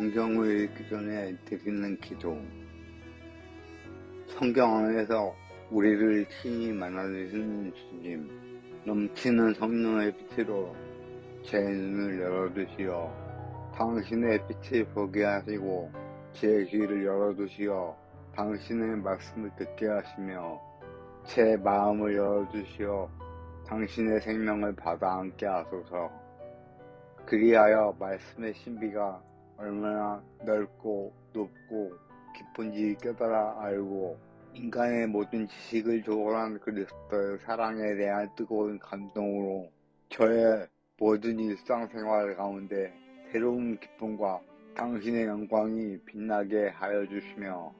성경을 읽기 전에 드리는 기도. 성경 안에서 우리를 친히 만나주시는 주님, 넘치는 성령의 빛으로 제 눈을 열어두시어 당신의 빛을 보게 하시고 제 귀를 열어두시어 당신의 말씀을 듣게 하시며 제 마음을 열어주시어 당신의 생명을 받아 안게 하소서. 그리하여 말씀의 신비가 얼마나 넓고 높고 깊은지 깨달아 알고 인간의 모든 지식을 초월한 그리스도의 사랑에 대한 뜨거운 감동으로 저의 모든 일상생활 가운데 새로운 기쁨과 당신의 영광이 빛나게 하여 주시며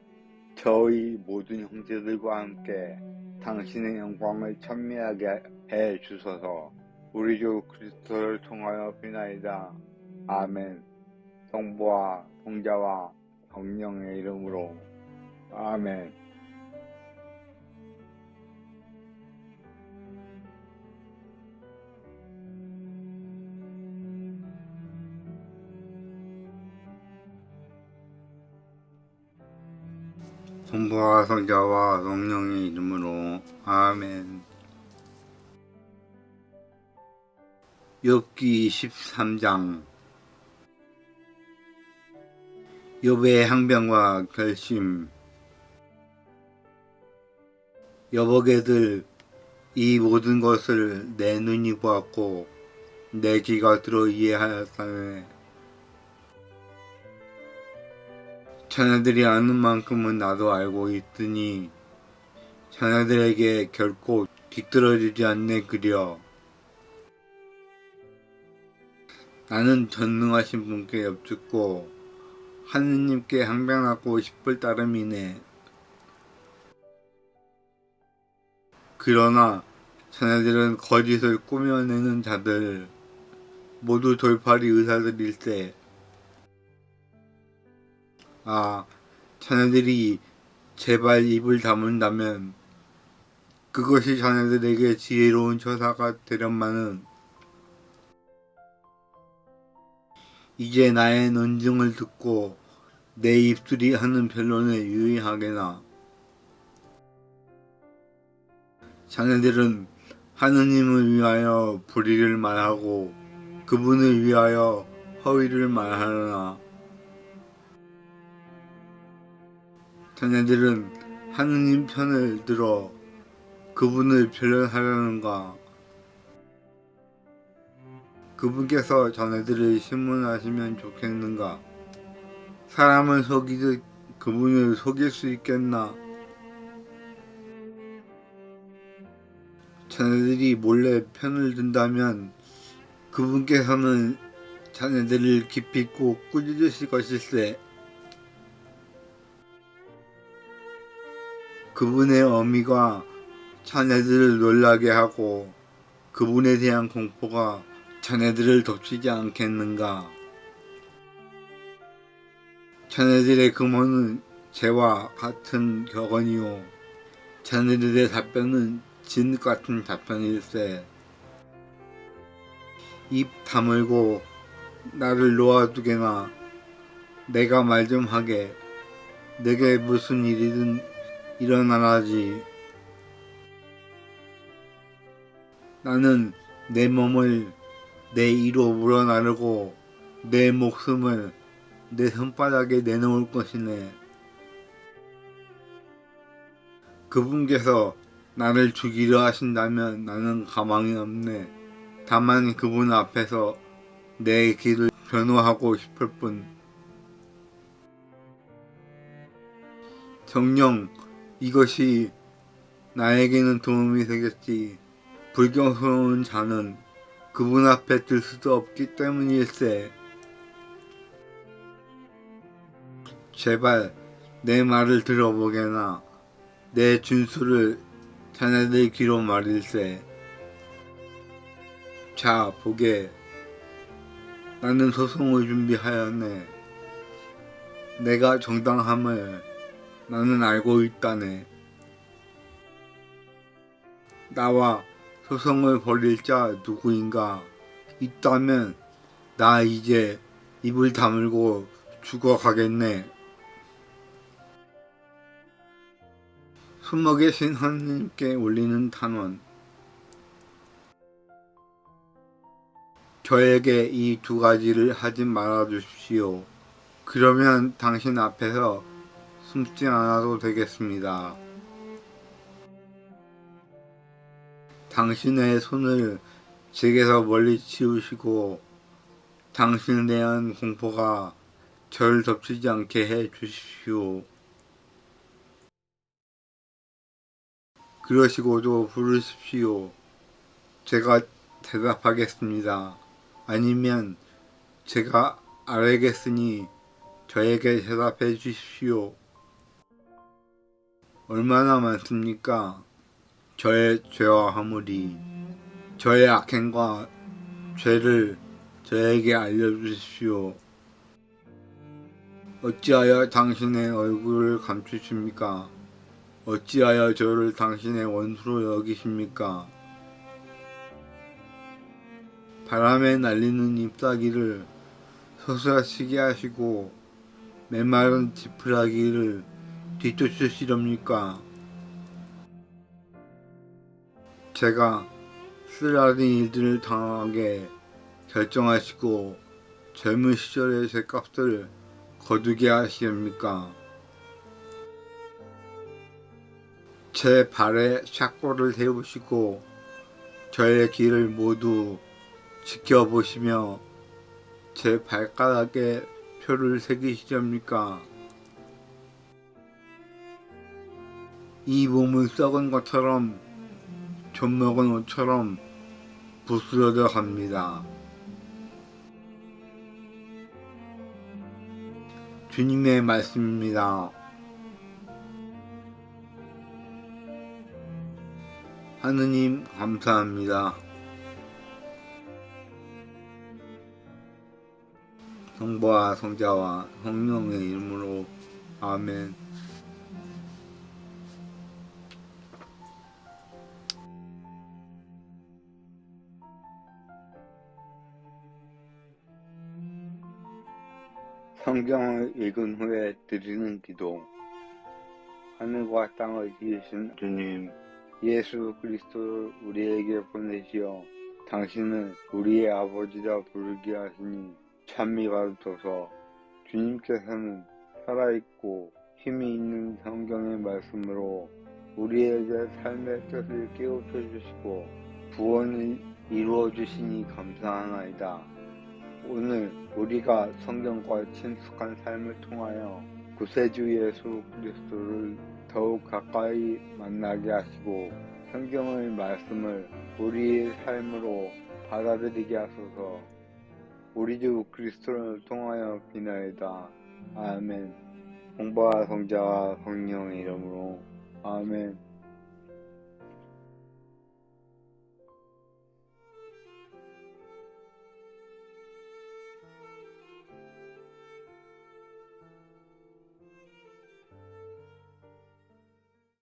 저희 모든 형제들과 함께 당신의 영광을 찬미하게 해 주소서 우리 주 그리스도를 통하여 비나이다. 아멘. 성부와 성자와 성령의 이름으로 아멘. 성부와 성자와 성령의 이름으로 아멘. 욥기 13장 욥의 항변과 결심. 여보게들 이 모든 것을 내 눈이 보았고 내 귀가 들어 이해하였다네 자네들이 아는 만큼은 나도 알고 있으니 자네들에게 결코 뒤떨어지지 않네 그려. 나는 전능하신 분께 엽죽고 하느님께 항변하고 싶을 따름이네. 그러나 자네들은 거짓을 꾸며내는 자들 모두 돌팔이 의사들일세. 아, 자네들이 제발 입을 다문다면 그것이 자네들에게 지혜로운 처사가 되련마는 이제 나의 논증을 듣고 내 입술이 하는 변론에 유의하게나. 자네들은 하느님을 위하여 불의를 말하고 그분을 위하여 허위를 말하나. 자네들은 하느님 편을 들어 그분을 변론하려는가. 그분께서 자네들을 신문하시면 좋겠는가? 사람을 속이듯 그분을 속일 수 있겠나? 자네들이 몰래 편을 든다면 그분께서는 자네들을 깊이 꼭 꾸짖으실 것일세. 그분의 어미가 자네들을 놀라게 하고 그분에 대한 공포가 자네들을 덮치지 않겠는가? 자네들의 금호는 재와 같은 격언이요. 자네들의 답변은 진 같은 답변일세. 입 다물고 나를 놓아두게나 내가 말 좀 하게 내게 무슨 일이든 일어나라지. 나는 내 몸을 내 이로 물어나르고 내 목숨을 내 손바닥에 내놓을 것이네. 그분께서 나를 죽이려 하신다면 나는 가망이 없네. 다만 그분 앞에서 내 길을 변호하고 싶을 뿐. 정령 이것이 나에게는 도움이 되겠지. 불경스러운 자는 그분 앞에 들 수도 없기 때문일세. 제발 내 말을 들어보게나 내 준수를 자네들 귀로 말일세. 자, 보게. 나는 소송을 준비하였네. 내가 정당함을 나는 알고 있다네. 나와 소송을 벌일 자 누구인가 있다면 나 이제 입을 다물고 죽어가겠네. 숨어 계신 하느님께 올리는 탄원. 저에게 이 두 가지를 하지 말아 주십시오. 그러면 당신 앞에서 숨지 않아도 되겠습니다. 당신의 손을 제게서 멀리 치우시고 당신에 대한 공포가 저를 덮치지 않게 해 주십시오. 그러시고도 부르십시오. 제가 대답하겠습니다. 아니면 제가 알겠으니 저에게 대답해 주십시오. 얼마나 많습니까? 저의 죄와 허물이 저의 악행과 죄를 저에게 알려주십시오. 어찌하여 당신의 얼굴을 감추십니까? 어찌하여 저를 당신의 원수로 여기십니까? 바람에 날리는 잎사귀를 서서시게 하시고 메마른 지푸라기를 뒤쫓으시렵니까? 제가 쓰라린 일들을 당하게 결정하시고 젊은 시절의 제 값을 거두게 하시렵니까? 제 발에 샷골을 세우시고 저의 길을 모두 지켜보시며 제 발가락에 표를 새기시렵니까? 이 몸은 썩은 것처럼 젖 먹은 옷처럼 부스러져 갑니다. 주님의 말씀입니다. 하느님 감사합니다. 성부와 성자와 성령의 이름으로 아멘. 성경을 읽은 후에 드리는 기도. 하늘과 땅을 지으신 주님, 예수 그리스도를 우리에게 보내시어 당신은 우리의 아버지라 부르게 하시니 찬미 받으소서 주님께서는 살아있고 힘이 있는 성경의 말씀으로 우리에게 삶의 뜻을 깨우쳐 주시고 구원을 이루어 주시니 감사하나이다. 오늘 우리가 성경과 친숙한 삶을 통하여 구세주 예수 그리스도를 더욱 가까이 만나게 하시고 성경의 말씀을 우리의 삶으로 받아들이게 하소서 우리 주 그리스도를 통하여 비나이다. 아멘. 공부와 성자와 성령의 이름으로 아멘.